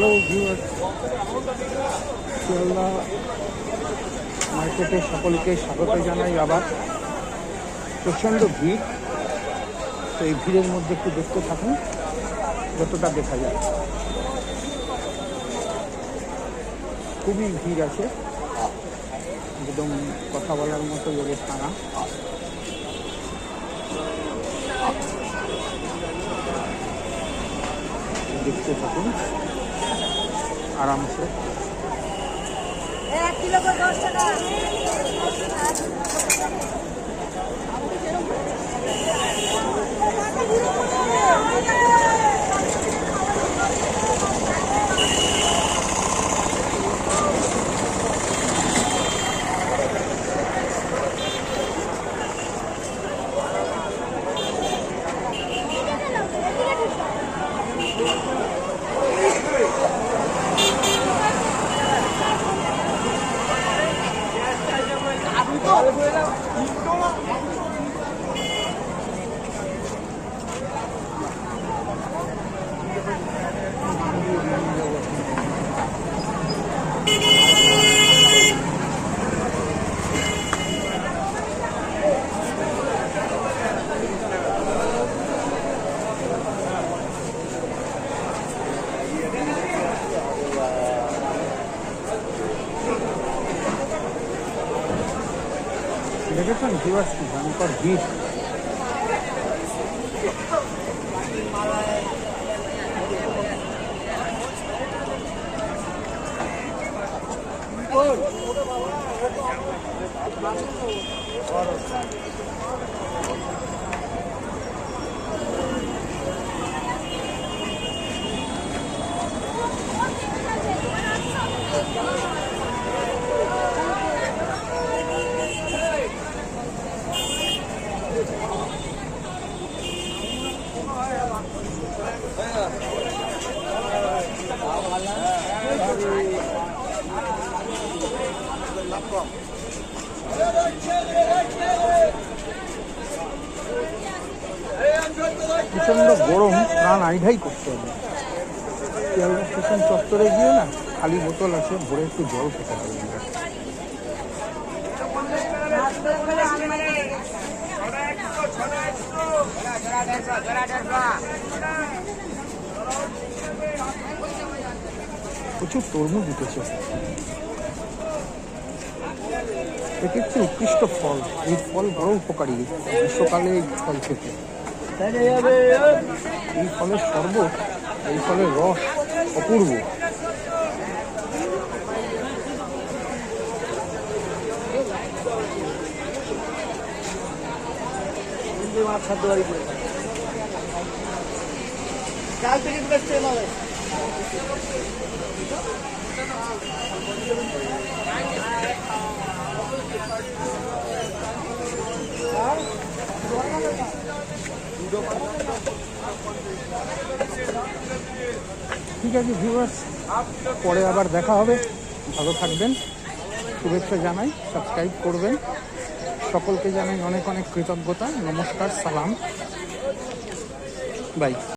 Hello viewers Sealdah মার্কেটে সকলকে স্বাগত জানাই আবার। প্রচণ্ড ভিড়, তো এই ভিড়ের মধ্যে একটু দেখতে থাকুন, যতটা দেখা যায়। খুবই ভিড় আছে। একদম কথা বলার মতো ব্যবস্থা না দেখতে থাকুন। আরামসে। এক কিলো করে দশ টাকা দেখেছেন ভিউয়ার্স কি ভিড় প্রচণ্ড গরম, প্রাণ করতে হবে। স্টেশন চত্বরে গিয়ে না খালি বোতল আছে, ভরে একটু জল খেতে হবে। প্রচুর তরমুজ উঠেছে। এটি একটি উৎকৃষ্ট ফল। এই ফল বড় উপকারী। গ্রীষ্মকালে এই ফল খেতে। এই ফলের শরবত, এই ফলের রস অপূর্ব। কাল থেকে ঠিক আছে ভিউয়ার্স পরে আবার দেখা হবে। ভালো থাকবেন। শুভেচ্ছা জানাই সাবস্ক্রাইব করবেন। সকলকে জানাই অনেক অনেক কৃতজ্ঞতা। নমস্কার, সালাম। বাই